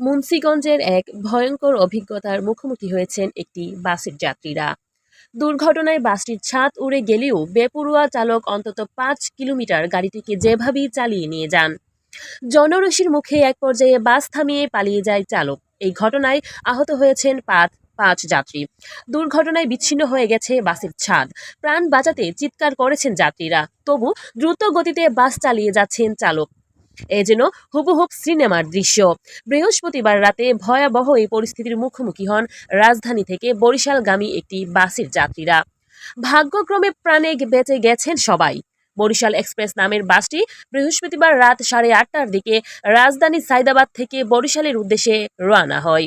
মুন্সিগঞ্জের এক ভয়ঙ্কর অভিজ্ঞতার মুখোমুখি হয়েছেন একটি বাসের যাত্রীরা। দুর্ঘটনায় বাসটির ছাদ উড়ে গেলেও বেপরোয়া চালক অন্তত পাঁচ কিলোমিটার গাড়িটিকে যেভাবেই চালিয়ে নিয়ে যান জনরশির মুখে এক পর্যায়ে বাস থামিয়ে পালিয়ে যায় চালক। এই ঘটনায় আহত হয়েছেন পাঁচ পাঁচ যাত্রী। দুর্ঘটনায় বিচ্ছিন্ন হয়ে গেছে বাসের ছাদ। প্রাণ বাঁচাতে চিৎকার করেছেন যাত্রীরা। তবু দ্রুত গতিতে বাস চালিয়ে যাচ্ছেন চালক। এ যেন হুবহুব সিনেমার দৃশ্য। বৃহস্পতিবার রাতে ভয়াবহ এই পরিস্থিতির মুখোমুখি হন রাজধানী থেকে বরিশালগামী একটি বাসের যাত্রীরা। ভাগ্যক্রমে প্রাণে বেঁচে গেছেন সবাই। বরিশাল এক্সপ্রেস নামের বাসটি বৃহস্পতিবার রাত সাড়ে আটটার দিকে রাজধানী সাইদাবাদ থেকে বরিশালের উদ্দেশ্যে রওনা হয়।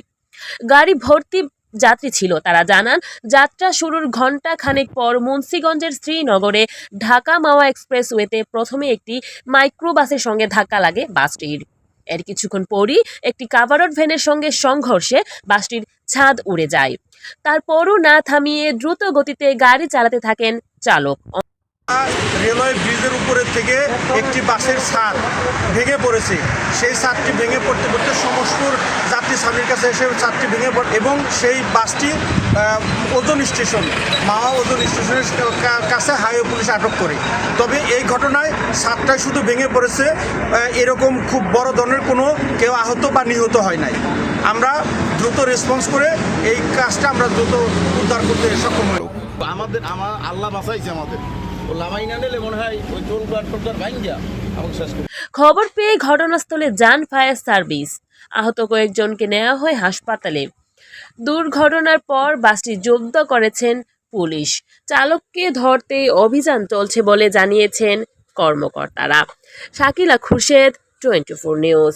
গাড়ি ভর্তি যাত্রী ছিল। তারা জানান, যাত্রা শুরুর ঘণ্টা খানেক পর মুন্সিগঞ্জের শ্রীনগরে ঢাকা মাওয়া এক্সপ্রেসওয়েতে প্রথমে একটি মাইক্রোবাসের সঙ্গে ধাক্কা লাগে বাসটির। এর কিছুক্ষণ পরই একটি কাভারড ভ্যানের সঙ্গে সংঘর্ষে বাসটির ছাদ উড়ে যায়। তারপরও না থামিয়ে দ্রুত গতিতে গাড়ি চালাতে থাকেন চালক। রেলওয়ে ব্রিজের উপরের থেকে একটি বাসের ছাদ ভেঙে পড়েছে। সেই ছাদটি ভেঙে পড়তে পড়তে সমস্পুর যাত্রী সামনের কাছে এসে ছাদটি ভেঙে পড়ে এবং সেই বাসটি ওজন স্টেশন, মাওয়া ওজন স্টেশনের কাছে হাইওয়ে পুলিশ আটক করে। তবে এই ঘটনায় ছাদটাই শুধু ভেঙে পড়েছে এরকম খুব বড় ধরনের কোনো কেউ আহত বা নিহত হয় নাই। আমরা দ্রুত রেসপন্স করে এই কাজটা আমরা দ্রুত উদ্ধার করতে সক্ষম হই। আমাদের, আমার আল্লাহ বাঁচাইছে আমাদের। ও লামাই না নিলে মনে হয় ওই টোল প্লাট টোল খবর পেয়ে ঘটনাস্থলে যান ফায়ার সার্ভিস। আহত কয়েকজনকে নেওয়া হয় হাসপাতালে। দুর্ঘটনার পর বাসটি জব্দ করেছেন পুলিশ। চালককে ধরতে অভিযান চলছে বলে জানিয়েছেন কর্মকর্তারা। Shakila Khurshed, twenty four news.